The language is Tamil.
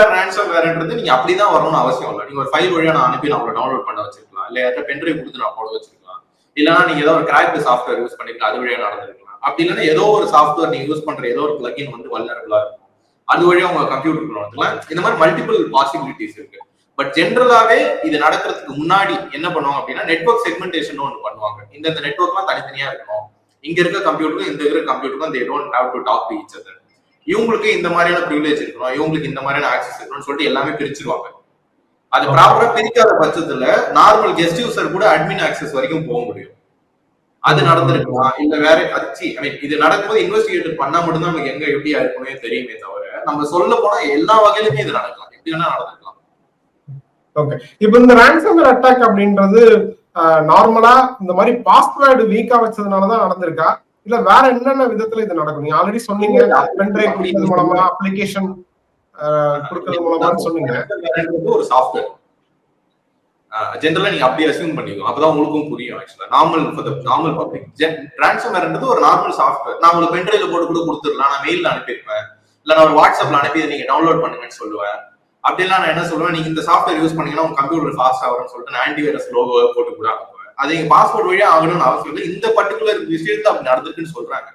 வேர் ரேன்சம் வேர்ன்றது நீங்க அப்படிதான் வரணும்னு அவசியம் இல்லை. நீங்க ஒரு ஃபைல் வழியா நான் அனுப்பி நான் உங்களை டவுன்லோட் பண்ண வச்சிருக்கலாம். இல்ல யார்ட்ட பென்ட்ரைவ் கொடுத்து நான் போட வச்சிருக்கலாம். இல்லைன்னா நீங்க ஏதோ ஒரு கிராக் சாஃப்ட்வேர் யூஸ் பண்ணிருக்கலாம் அது வழியா நடந்திருக்கலாம் அப்படி இல்லைன்னா ஏதோ ஒரு சாஃப்ட்வேர் நீங்க யூஸ் பண்ற ஏதோ ஒரு பிளகின் வந்து வல்னரபிளா இருக்கும். அது வழியா உங்க கம்ப்யூட்டர் நடத்தலாம் இந்த மாதிரி மல்டிபிள் பாசிபிலிட்டிஸ் இருக்கு. பட் ஜென்ரலாவே இது நடக்கிறதுக்கு முன்னாடி என்ன பண்ணுவாங்க அப்படின்னா நெட்வொர்க் செக்மெண்டேஷன் ஒன்று பண்ணுவாங்க. இந்த நெட்வொர்க்லாம் தனித்தனியா இருக்கணும். இங்க இருக்க கம்ப்யூட்டருக்கும் இந்த இருக்கிற கம்ப்யூட்டருக்கும் they don't have to talk to each other இவங்களுக்கு இந்த மாதிரியான ப்ரிவிலேஜ் இருக்கணும் இவங்களுக்கு இந்த மாதிரியான ஆக்சஸ் இருக்கணும்னு சொல்லிட்டு எல்லாமே பிரிச்சிருவாங்க. அது ப்ராப்பரா பிரிக்காத பட்சத்துல நார்மல் கெஸ்ட் யூசர் கூட அட்மின் ஆக்சஸ் வரைக்கும் போக முடியும். அது நடந்திருக்கலாம் இல்ல வேற அச்சி ஐ மீன் இது நடக்கும்போது இன்வெஸ்டிகேட் பண்ணா மட்டும்தான் நமக்கு எங்க எப்படியா இருக்குமே தெரியுமே தவிர நம்ம சொல்ல போனா எல்லா வகையிலுமே இது நடக்கலாம். எப்படி வேணா நடந்திருக்கலாம் ஓகே இப்போ இந்த ransomware அட்டாக் அப்படின்றது நார்மலா இந்த மாதிரி பாஸ்வேர்டு வீக்கா வச்சதுனாலதான் நடந்திருக்கா? இல்ல வேற என்னென்ன விதத்துல இது நடக்கும்? நீங்க ஆல்ரெடி சொன்னீங்க பென்ட்ரைவ் கொடுக்கறது மூலமா அப்ளிகேஷன் கொடுக்கறது மூலமான்னு சொன்னீங்க. ஒரு சாஃப்ட்வேர் ஜென்ரலா நீங்க அப்படியே அசியூம் பண்ணிக்கோ அப்பதான் உங்களுக்கும் புரியும் ஆக்சுவலா நார்மல் நார்மல் பப்ளிக் ரான்சம்வேர்ன்றது ஒரு நார்மல் சாஃப்ட்வேர் நான் உங்களுக்கு பென்ட்ரைவ்ல போட்டு கூட கொடுத்துடலாம். நான் மெயில்ல அனுப்பியிருப்பேன். இல்ல நான் ஒரு வாட்ஸ்அப்ல அனுப்பி நீங்க டவுன்லோட் பண்ணுங்கன்னு சொல்லுவேன். அப்படிலாம் நான் என்ன சொல்லுவேன்? நீங்க இந்த சாஃப்ட்வேர் யூஸ் பண்ணீங்கன்னா உங்க கம்ப்யூட்டர் ஃபாஸ்ட் ஆகும்னு சொல்லிட்டு நான் ஆன்டிவைரஸ் லோகோ போட்டு கூட அனுப்புவேன். அது எங்க பாஸ்போர்ட் வழியா ஆகணும்னு அவசியம் இல்லை. இந்த பர்டிகுலர் விஷயத்தை அப்படி நடந்திருக்குன்னு சொல்றாங்க.